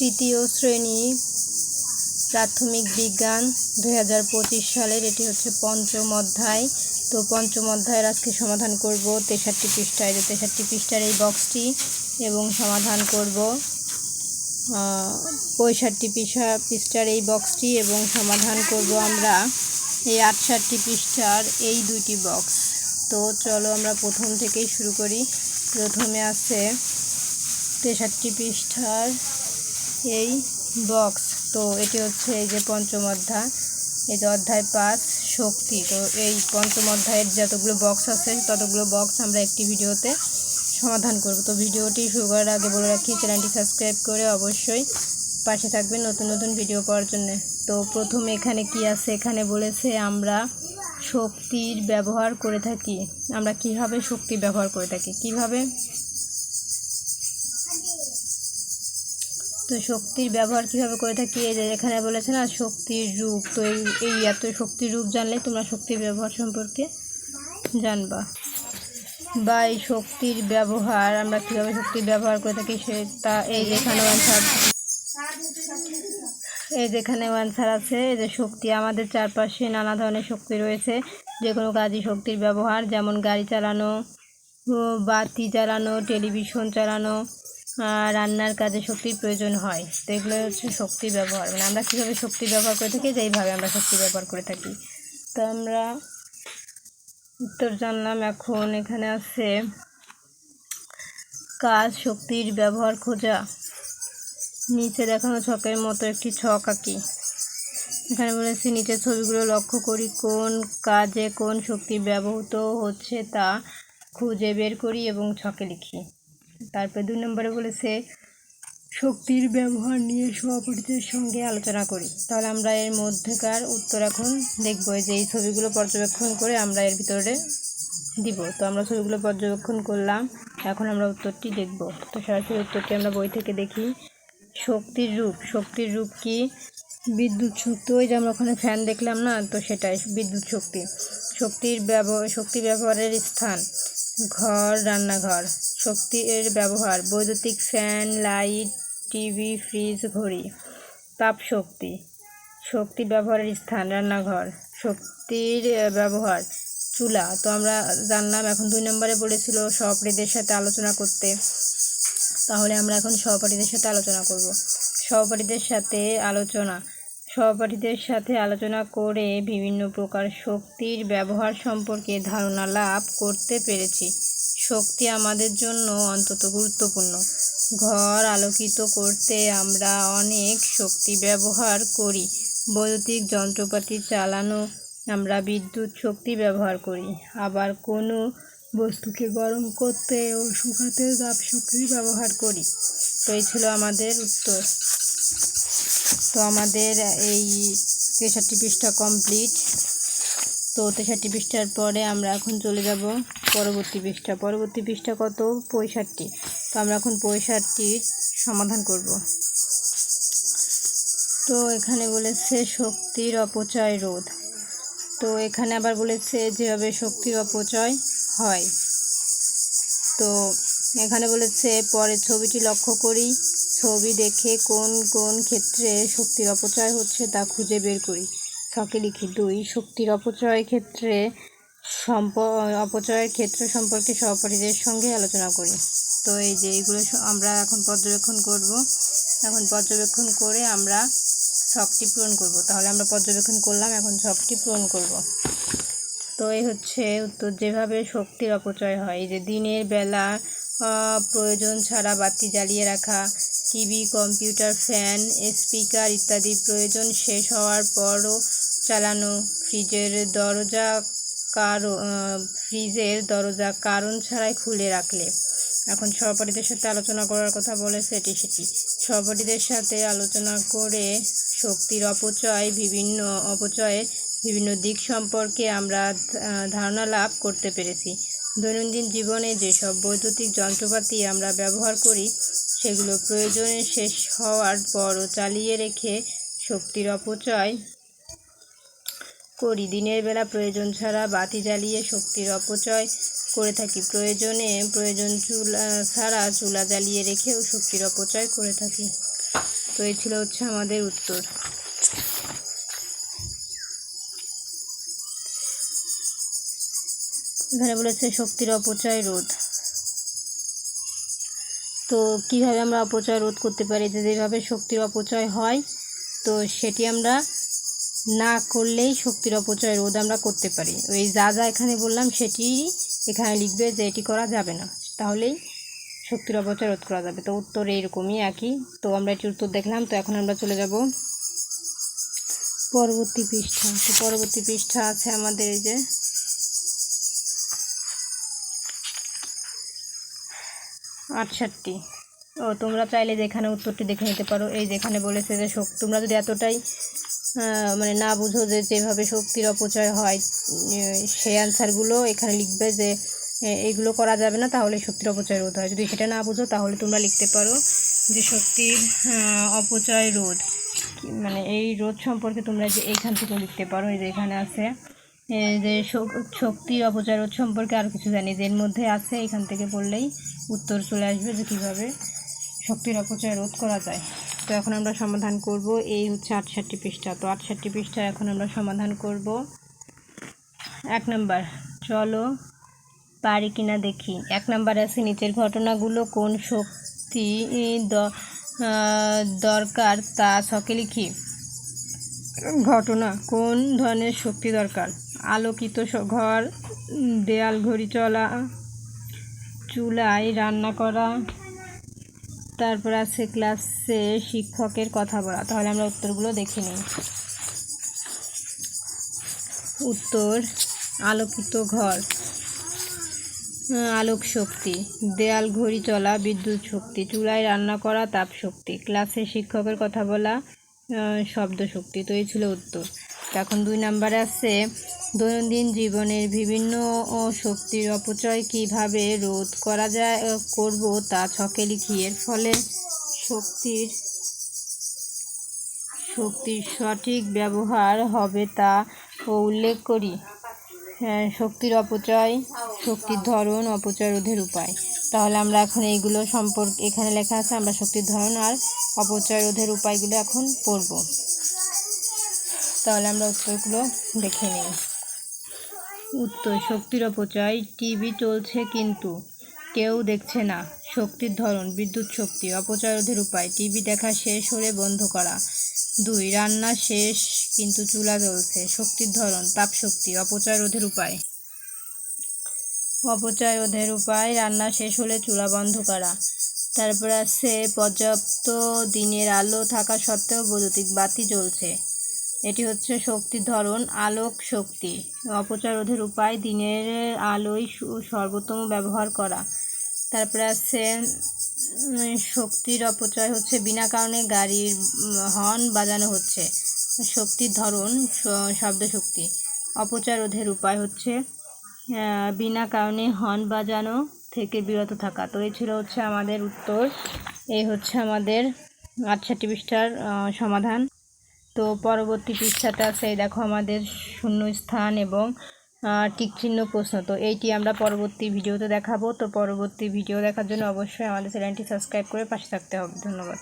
তৃতীয় শ্রেণি প্রাথমিক বিজ্ঞান দুই হাজার পঁচিশ সালের, এটি হচ্ছে পঞ্চম অধ্যায়। তো পঞ্চম অধ্যায়ের আজকে সমাধান করব তেষট্টি পৃষ্ঠায়। যে তেষট্টি পৃষ্ঠার এই বক্সটি এবং সমাধান করব পঁয়ষট্টি পৃষ্ঠা পৃষ্ঠার এই বক্সটি এবং সমাধান করব আমরা এই আটষট্টি পৃষ্ঠার এই দুইটি বক্স। তো চলো আমরা প্রথম থেকেই শুরু করি। প্রথমে আছে তেষট্টি পৃষ্ঠার এই বক্স তো এটি হচ্ছে এই যে পঞ্চম অধ্যায়। এই যে অধ্যায় পাঁচ, শক্তি। তো এই পঞ্চম অধ্যায়ের যতগুলো বক্স আছে, ততগুলো বক্স আমরা একটি ভিডিওতে সমাধান করব। তো ভিডিওটি শুরু করার আগে বলে রাখি, চ্যানেলটি সাবস্ক্রাইব করে অবশ্যই পাশে থাকবেন নতুন নতুন ভিডিও পাওয়ার জন্য। তো প্রথম এখানে কি আছে? এখানে বলেছে আমরা শক্তির ব্যবহার করে থাকি। আমরা কীভাবে শক্তি ব্যবহার করে থাকি? কীভাবে? তো শক্তির ব্যবহার কীভাবে করে থাকি? এই যে এখানে বলেছে না, শক্তির রূপ, তো এই এই এত শক্তির রূপ জানলে তোমরা শক্তির ব্যবহার সম্পর্কে জানবা। বা এই শক্তির ব্যবহার, আমরা কীভাবে শক্তির ব্যবহার করে থাকি সে তা এই যেখানে অ্যান্সার এই যেখানে অ্যান্সার আছে, এই যে শক্তি, আমাদের চারপাশে নানা ধরনের শক্তি রয়েছে। যে কোনো কাজই শক্তির ব্যবহার, যেমন গাড়ি চালানো, বাতি চালানো, টেলিভিশন চালানো রান্নার কাজে শক্তির প্রয়োজন হয়। তো এগুলো হচ্ছে শক্তির ব্যবহার। মানে আমরা কীভাবে শক্তি ব্যবহার করে থাকি, যেইভাবে আমরা শক্তি ব্যবহার করে থাকি। তো আমরা উত্তর জানলাম এখন এখানে আছে কাজ শক্তির ব্যবহার খোঁজা। নিচে দেখানো ছকের মতো একটি ছক আঁকি। এখানে বলেছি, নিচের ছবিগুলো লক্ষ্য করি, কোন কাজে কোন শক্তি ব্যবহৃত হচ্ছে তা খুঁজে বের করি এবং ছকে লিখি। তারপরে দুই নম্বরে বলেছে, শক্তির ব্যবহার নিয়ে সভাপতিদের সঙ্গে আলোচনা করি। তাহলে আমরা এর মধ্যেকার উত্তর এখন দেখব যে এই ছবিগুলো পর্যবেক্ষণ করে আমরা এর ভিতরে দিব। তো আমরা ছবিগুলো পর্যবেক্ষণ করলাম, এখন আমরা উত্তরটি দেখব। তো সরাসরি উত্তরটি আমরা বই থেকে দেখি। শক্তির রূপ। শক্তির রূপ কি? বিদ্যুৎ শক্তি। ওই যে আমরা ওখানে ফ্যান দেখলাম না, তো সেটাই। বিদ্যুৎ শক্তি। শক্তির ব্যবহার শক্তি ব্যবহারের স্থান। ঘর, রান্নাঘর। শক্তির ব্যবহার, বৈদ্যুতিক ফ্যান, লাইট, টিভি, ফ্রিজ, ঘড়ি। তাপ শক্তি। শক্তি ব্যবহারের স্থান, রান্নাঘর। শক্তির ব্যবহার। চুলা। তো আমরা জানলাম, এখন দুই নম্বরে বলেছিল সহপাঠীদের সাথে আলোচনা করতে। তাহলে আমরা এখন সহপাঠীদের সাথে আলোচনা করব। সহপাঠীদের সাথে আলোচনা। সহপাঠীদের সাথে আলোচনা করে বিভিন্ন প্রকার শক্তির ব্যবহার সম্পর্কে ধারণা লাভ করতে পেরেছি। শক্তি আমাদের জন্য অন্তত গুরুত্বপূর্ণ। ঘর আলোকিত করতে আমরা অনেক শক্তি ব্যবহার করি। বৈদ্যুতিক যন্ত্রপাতি চালানো আমরা বিদ্যুৎ শক্তি ব্যবহার করি। আবার কোনো বস্তুকে গরম করতে ও শুকাতে তাপ শক্তি ব্যবহার করি। তো এই ছিল আমাদের উত্তর। তো আমাদের এই তেষট্টি পৃষ্ঠা কমপ্লিট তো তেষট্টি পৃষ্ঠার পরে আমরা এখন চলে যাব পরবর্তী পৃষ্ঠা। পরবর্তী পৃষ্ঠা কত? পঁয়ষট্টি। তো আমরা এখন পঁয়ষট্টির সমাধান করব। তো এখানে বলেছে শক্তির অপচয় রোধ। তো এখানে আবার বলেছে যেভাবে শক্তির অপচয় হয়। তো এখানে বলেছে পরে ছবিটি লক্ষ্য করি। ছবি দেখে কোন কোন ক্ষেত্রে শক্তির অপচয় হচ্ছে তা খুঁজে বের করি। ছকে লিখি দুই, শক্তির অপচয় ক্ষেত্রে সম্প, অপচয়ের ক্ষেত্র সম্পর্কে সহপাঠীদের সঙ্গে আলোচনা করি। তো এই যে এইগুলো আমরা এখন পর্যবেক্ষণ করব। এখন পর্যবেক্ষণ করে আমরা ছকটি পূরণ করব। তাহলে আমরা পর্যবেক্ষণ করলাম, এখন ছকটি পূরণ করব। তো এই হচ্ছে উত্তর, যেভাবে শক্তির অপচয় হয়। যে দিনের বেলা প্রয়োজন ছাড়া বাতি জ্বালিয়ে রাখা টিভি, কম্পিউটার, ফ্যান, স্পিকার ইত্যাদি প্রয়োজন শেষ হওয়ার পরও চালানো ফ্রিজের দরজা কারও ফ্রিজের দরজা কারণ ছাড়াই খুলে রাখলে। এখন সহপাঠীদের সাথে আলোচনা করার কথা বলেছে এটি সেটি। সহপাঠীদের সাথে আলোচনা করে শক্তির অপচয়, বিভিন্ন অপচয়ের বিভিন্ন দিক সম্পর্কে আমরা ধারণা লাভ করতে পেরেছি। দৈনন্দিন জীবনে যেসব বৈদ্যুতিক যন্ত্রপাতি আমরা ব্যবহার করি সেগুলো প্রয়োজনে শেষ হওয়ার পরও চালিয়ে রেখে শক্তির অপচয় করি। দিনের বেলা প্রয়োজন ছাড়া বাতি জ্বালিয়ে শক্তির অপচয় করে থাকি। প্রয়োজনে, প্রয়োজন চুলা ছাড়া চুলা জ্বালিয়ে রেখেও শক্তির অপচয় করে থাকি। তো এই ছিল হচ্ছে আমাদের উত্তর। এখানে বলেছে শক্তির অপচয় রোধ। তো কীভাবে আমরা অপচয় রোধ করতে পারি? যে যেভাবে শক্তির অপচয় হয়, তো সেটি আমরা না করলেই শক্তির অপচয় রোধ আমরা করতে পারি। ওই যা যা এখানে বললাম, সেটি এখানে লিখবে যে এটি করা যাবে না। তাহলেই শক্তির অপচয় রোধ করা যাবে। তো উত্তর এইরকমই একই। তো আমরা এটি উত্তর দেখলাম। তো এখন আমরা চলে যাব পরবর্তী পৃষ্ঠা। তো পরবর্তী পৃষ্ঠা আছে আমাদের এই যে আটষট্টি। ও তোমরা চাইলে যেখানে উত্তরটি দেখে নিতে পারো। এই যেখানে বলেছে যে শক- তোমরা যদি এতটাই মানে না বুঝো যে যেভাবে শক্তির অপচয় হয় সেই অ্যান্সারগুলো এখানে লিখবে যে এ, এইগুলো করা যাবে না তাহলে শক্তির অপচয় রোধ হয়। যদি সেটা না বুঝো তাহলে তোমরা লিখতে পারো যে শক্তির অপচয় রোধ। মানে এই রোধ সম্পর্কে তোমরা যে এইখান থেকে লিখতে পারো এই যে এখানে আছে। যে শক- শক্তির অপচয় রোধ সম্পর্কে আর কিছু জানি। যে এর মধ্যে আছে, এখান থেকে পড়লেই উত্তর চলে আসবে যে কীভাবে শক্তির অপচয় রোধ করা যায়। তো এখন আমরা সমাধান করব এই হচ্ছে আটষট্টি পৃষ্ঠা। তো আটষট্টি পৃষ্ঠা এখন আমরা সমাধান করব। এক নাম্বার, চলো পারি কিনা দেখি। এক নাম্বারে আছে, নিচের ঘটনাগুলো কোন শক্তি দরকার তা ছকে লিখি। ঘটনা, কোন ধরনের শক্তি দরকার? আলোকিত ঘর দেয়াল ঘড়ি চলা, চুলায় রান্না করা, তারপর আছে ক্লাসে শিক্ষকের কথা বলা। তাহলে আমরা উত্তরগুলো দেখে নিই। উত্তর, আলোকিত ঘর আলোক শক্তি দেয়াল ঘড়ি চলা, বিদ্যুৎ শক্তি, চুলায় রান্না করা, তাপ শক্তি, ক্লাসে শিক্ষকের কথা বলা শব্দ শক্তি। তো এই ছিল উত্তর। এখন দুই নাম্বারে আছে দৈনন্দিন জীবনের বিভিন্ন শক্তির অপচয় কীভাবে রোধ করা যায় করব তা ছকে লিখি। এর ফলে শক্তির শক্তির সঠিক ব্যবহার হবে তা উল্লেখ করি। হ্যাঁ, শক্তির অপচয় শক্তির ধরন অপচয় রোধের উপায়। তাহলে আমরা এখন এইগুলো সম্পর্কে এখানে লেখা আছে আমরা শক্তির ধরন আর অপচয় রোধের উপায়গুলো এখন পড়ব। তাহলে আমরা উত্তরগুলো দেখে নিই। উত্তর, শক্তির অপচয়, টিভি চলছে কিন্তু কেউ দেখছে না। শক্তির ধরন, বিদ্যুৎ শক্তি অপচয় রোধের উপায়, টিভি দেখা শেষ হলে বন্ধ করা। দুই, রান্না শেষ কিন্তু চুলা জ্বলছে। শক্তির ধরন তাপ শক্তি অপচয় রোধের উপায়। অপচয় রোধের উপায়, রান্না শেষ হলে চুলা বন্ধ করা। তারপর আছে পর্যাপ্ত দিনের আলো থাকা সত্ত্বেও বৈদ্যুতিক বাতি জ্বলছে। এটি হচ্ছে শক্তির ধরন, আলোক শক্তি। অপচয় রোধের উপায়, দিনের আলোয় সর্বোত্তম ব্যবহার করা। তারপরে আছে শক্তির অপচয় হচ্ছে বিনা কারণে গাড়ির হর্ন বাজানো হচ্ছে। শক্তির ধরন শব্দ শক্তি। অপচয় রোধের উপায় হচ্ছে বিনা কারণে হর্ন বাজানো থেকে বিরত থাকা। তো এই ছিল হচ্ছে আমাদের উত্তর। এই হচ্ছে আমাদের আটষট্টি পৃষ্ঠার সমাধান। তো পরবর্তী পৃষ্ঠাটা এই দেখো আমাদের শূন্য স্থান এবং ঠিক চিহ্ন প্রশ্ন। তো এইটি আমরা পরবর্তী ভিডিওতে দেখাবো। তো পরবর্তী ভিডিও দেখার জন্য অবশ্যই আমাদের চ্যানেলটি সাবস্ক্রাইব করে পাশে থাকতে হবে। ধন্যবাদ।